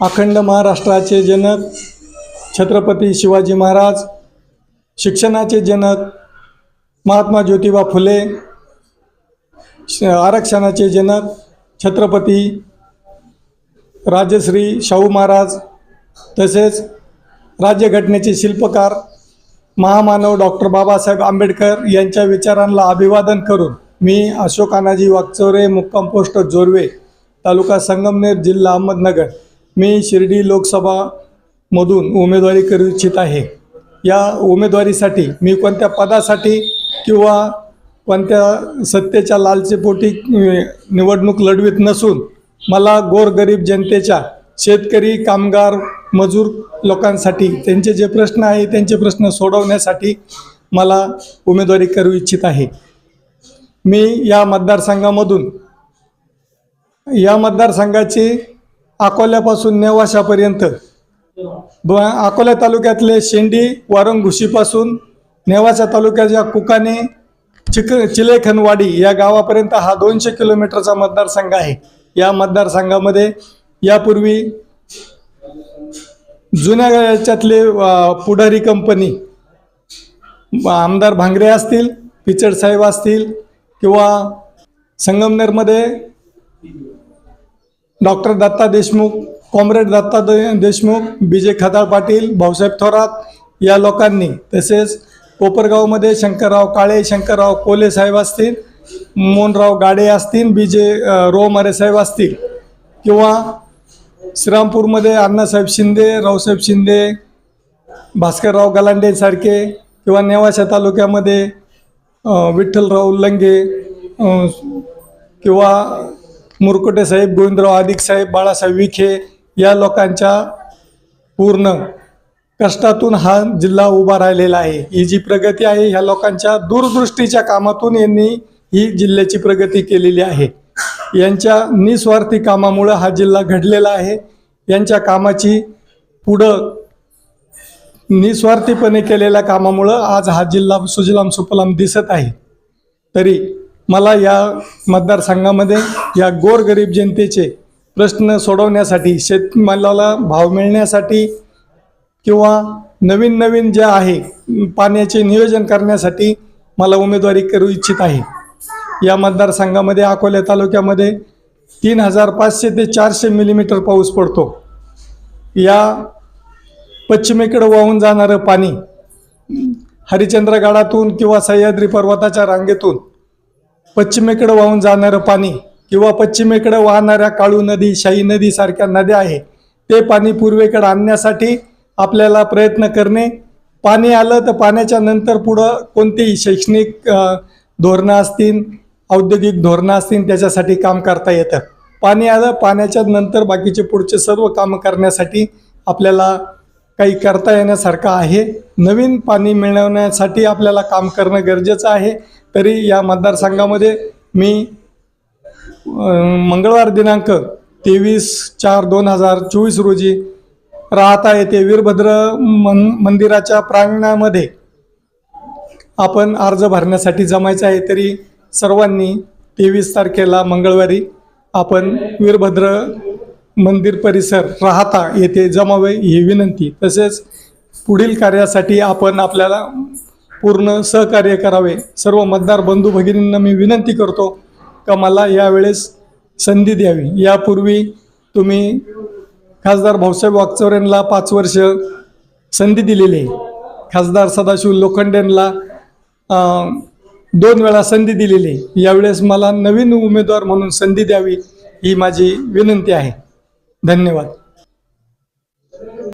अखंड महाराष्ट्राचे जनक छत्रपती शिवाजी महाराज शिक्षणाचे जनक महात्मा ज्योतिबा फुले श आरक्षणाचे जनक छत्रपती राजश्री शाहू महाराज तसेच राज्यघटनेचे शिल्पकार महामानव डॉक्टर बाबासाहेब आंबेडकर यांच्या विचारांना अभिवादन करून मी अशोक अनाजी वागचोरे मुक्काम पोस्ट जोरवे तालुका संगमनेर जिल्हा अहमदनगर. मी शिर्डी लोकसभामधून उमेदवारी करू इच्छित आहे. या उमेदवारीसाठी मी कोणत्या पदासाठी किंवा कोणत्या सत्तेच्या लालचेपोटी निवडणूक लढवित नसून मला गोरगरीब जनतेच्या शेतकरी कामगार मजूर लोकांसाठी त्यांचे जे प्रश्न आहे त्यांचे प्रश्न सोडवण्यासाठी मला उमेदवारी करू इच्छित आहे. मी या मतदारसंघामधून या मतदारसंघाची अकोल्यापासून नेवाशापर्यंत. ब अकोला तालुक्यातले शेंडी वारंगुशीपासून नेवासा तालुक्याच्या कुकाने चिक चिलेखनवाडी या गावापर्यंत हा दोनशे किलोमीटरचा मतदारसंघ आहे. या मतदारसंघामध्ये यापूर्वी जुन्या याच्यातले पुढारी कंपनी आमदार भांगरे असतील पिचड साहेब असतील किंवा संगमनेरमध्ये डॉक्टर दत्ता देशमुख कॉम्रेड दत्ता देशमुख विजय खदाळ पाटील भाऊसाहेब थोरात या लोकांनी तसेच कोपरगावमध्ये शंकरराव काळे शंकरराव कोले साहेब असतील मोहनराव गाडे असतील बी जे रोमारे साहेब असतील किंवा श्रीरामपूरमध्ये अण्णासाहेब शिंदे रावसाहेब शिंदे भास्करराव गलांडेसारखे किंवा नेवाशा तालुक्यामध्ये विठ्ठलराव लंगे किंवा मुरकुटे साहेब गोविंदराव आदिक साहेब बाळासाहेब विखे या लोकांच्या पूर्ण कष्टातून हा जिल्हा उभा राहिलेला आहे. ही जी प्रगती आहे ह्या लोकांच्या दूरदृष्टीच्या कामातून यांनी ही जिल्ह्याची प्रगती केलेली आहे. यांच्या निस्वार्थी कामामुळं हा जिल्हा घडलेला आहे. यांच्या कामाची पुढं निस्वार्थीपणे केलेल्या कामामुळं आज हा जिल्हा सुजलाम सुफलाम दिसत आहे. तरी मला या मतदारसंघामध्ये या गोरगरीब जनतेचे प्रश्न सोडवण्यासाठी शेतमालाला भाव मिळण्यासाठी किंवा नवीन नवीन जे आहे पाण्याचे नियोजन करण्यासाठी मला उमेदवारी करू इच्छित आहे. या मतदारसंघामध्ये अकोल्या तालुक्यामध्ये तीन हजार पाचशे ते चारशे मिलीमीटर पाऊस पडतो. या पश्चिमेकडं वाहून जाणारं पाणी हरिचंद्रगडातून किंवा सह्याद्री पर्वताच्या रांगेतून पश्चिमेकडे वाहून जाणारं पाणी किंवा पश्चिमेकडे वाहणाऱ्या काळू नदी शाही नदी सारख्या नद्या आहे ते पाणी पूर्वेकडे आणण्यासाठी आपल्याला प्रयत्न करणे. पाणी आलं तर पाण्याच्या नंतर पुढं कोणतेही शैक्षणिक धोरणं असतील औद्योगिक धोरणं असतील त्याच्यासाठी काम करता येतं. पाणी आलं पाण्याच्या नंतर बाकीचे पुढचे सर्व कामं करण्यासाठी आपल्याला काही करता येण्यासारखं आहे. नवीन पाणी मिळवण्यासाठी आपल्याला काम करणं गरजेचं आहे. तरी या मतदारसंघामध्ये मी मंगळवार दिनांक तेवीस चार दोन हजार चोवीस रोजी राहता येथे वीरभद्र मन मंदिराच्या प्रांगणामध्ये आपण अर्ज भरण्यासाठी जमायचं आहे. तरी सर्वांनी तेवीस तारखेला मंगळवारी आपण वीरभद्र मंदिर परिसर राहता येथे जमावे ही विनंती. तसेच पुढील कार्यासाठी आपण आपल्याला पूर्ण सहकार्य करावे. सर्व मतदार बंधू भगिनींना मी विनंती करतो का मला यावेळेस संधी द्यावी. यापूर्वी तुम्ही खासदार भाऊसाहेब वागचौऱ्यांना पाच वर्ष संधी दिलेली आहे. खासदार सदाशिव लोखंडेंना दोन वेळा संधी दिलेली आहे. यावेळेस मला नवीन उमेदवार म्हणून संधी द्यावी ही माझी विनंती आहे. धन्यवाद.